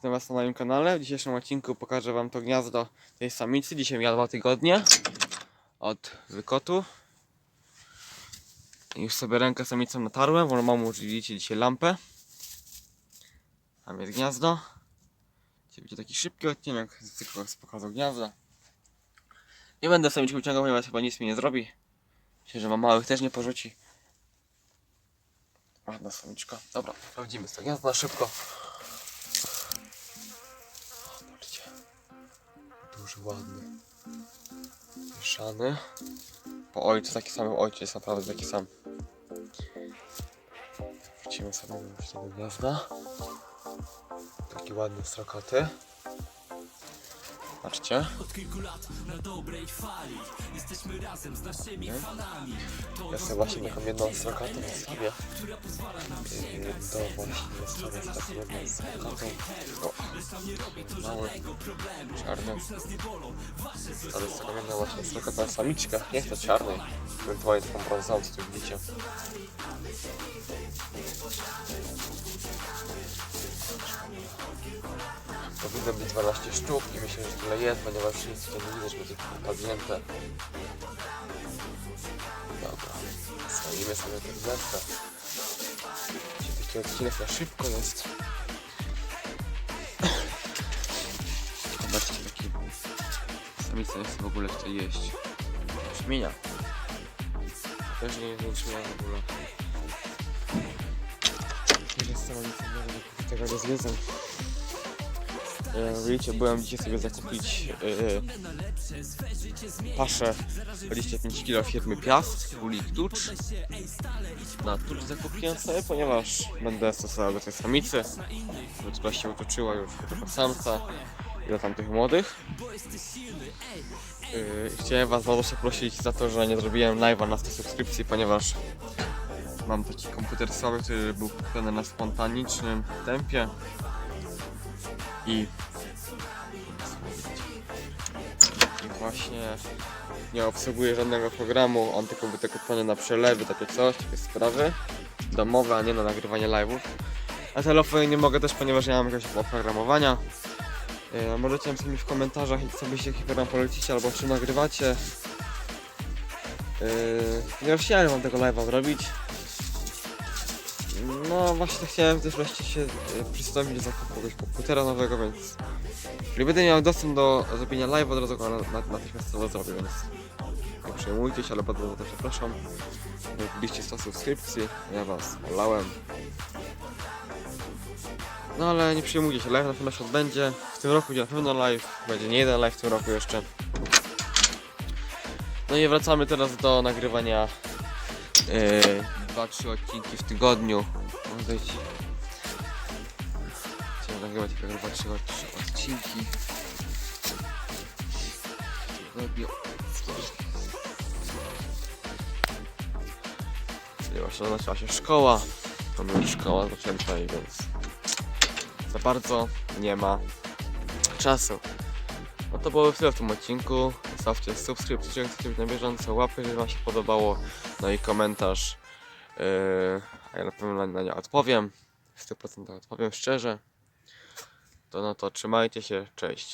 Witam Was na moim kanale. W dzisiejszym odcinku pokażę Wam to gniazdo tej samicy. Dzisiaj miała dwa tygodnie od wykotu. Już sobie rękę samicą natarłem, bo mam użyliście dzisiaj lampę. Tam jest gniazdo. Dzisiaj będzie taki szybki odcinek z cyklu z pokazu gniazda. Nie będę samiczki uciągał, ponieważ chyba nic mi nie zrobi. Myślę, że mam małych też nie porzuci. Ładna samiczka. Dobra, sprawdzimy gniazda na szybko. Ładny. Mieszany. Po ojcu taki sam, ojciec jest naprawdę taki sam. Wrócimy sobie do tego gniazda. Taki ładny, strokaty. Patrzcie. Nie? Ja sobie właśnie taką jedną strokatą zostawię. Yy, To właśnie zostawię z taką jedną strokatą. O, mały, czarny. Ale jest taka jedna właśnie strokata samiczka. Nie chcę czarnej. Ewentualnie taką brązową, co tu widzicie. Powinno być 12 sztuk i myślę, że tyle jest, ponieważ nic nie widzę, żeby to padnięte. Dobra, swoimy sobie gwiazdka. Dzisiaj taki odcinek na szybko jest. Zobaczcie, taki samica nie chce w ogóle chce jeść. Szmienia. Też nie jest szmienia w ogóle. Też jest samica, nie tego nie zwiedzam. Jak widzicie, byłem dzisiaj sobie zakupić yy, paszę 25 kg firmy Piast, królik tucz. Na tucz zakupiłem sobie, ponieważ będę stosował do tej samicy. Która się utoczyła już tego samca i do tamtych młodych. Yy, chciałem was bardzo przeprosić za to, że nie zrobiłem live'a na 100 subskrypcji, ponieważ mam taki komputer słaby, który był kupiony na spontanicznym tempie. I i właśnie nie obsługuje żadnego programu, on tylko był tylko kupiony na przelewy, takie coś, takie sprawy domowe, a nie na nagrywanie live'ów. A telefon nie mogę też, ponieważ nie mam jakiegoś oprogramowania. Yy, możecie napisać mi w komentarzach, co byście jaki program polecicie, albo czy nagrywacie. Yy, nie chciałem wam tego live'a zrobić. No właśnie chciałem też wreszcie się yy, przystąpić do zakupu jakiegoś komputera nowego, więc jeżeli będę miał dostęp do zrobienia live od razu go na- na- natychmiast to zrobię, więc nie przejmujcie się, ale bardzo za to przepraszam. Byliście 100 subskrypcji, ja was olałem. No ale nie przejmujcie się, live na pewno się odbędzie. W tym roku będzie na pewno live, będzie nie jeden live w tym roku jeszcze. No i wracamy teraz do nagrywania yy, 2-3 odcinki w tygodniu. Mam zejść Chciałem nagrywać tylko 2 3 odcinki. Tygodniu. Czyli właśnie zaczęła się szkoła. Mamy już szkoła zaczęta i więc za bardzo nie ma czasu. No to było tyle w tym odcinku. Zostawcie subskrypcję, chcecie być na bieżąco, łapkę, jeżeli wam się podobało, no i komentarz. Yy, a ja na pewno na, na nie odpowiem. W 100% odpowiem szczerze. To no to trzymajcie się, cześć.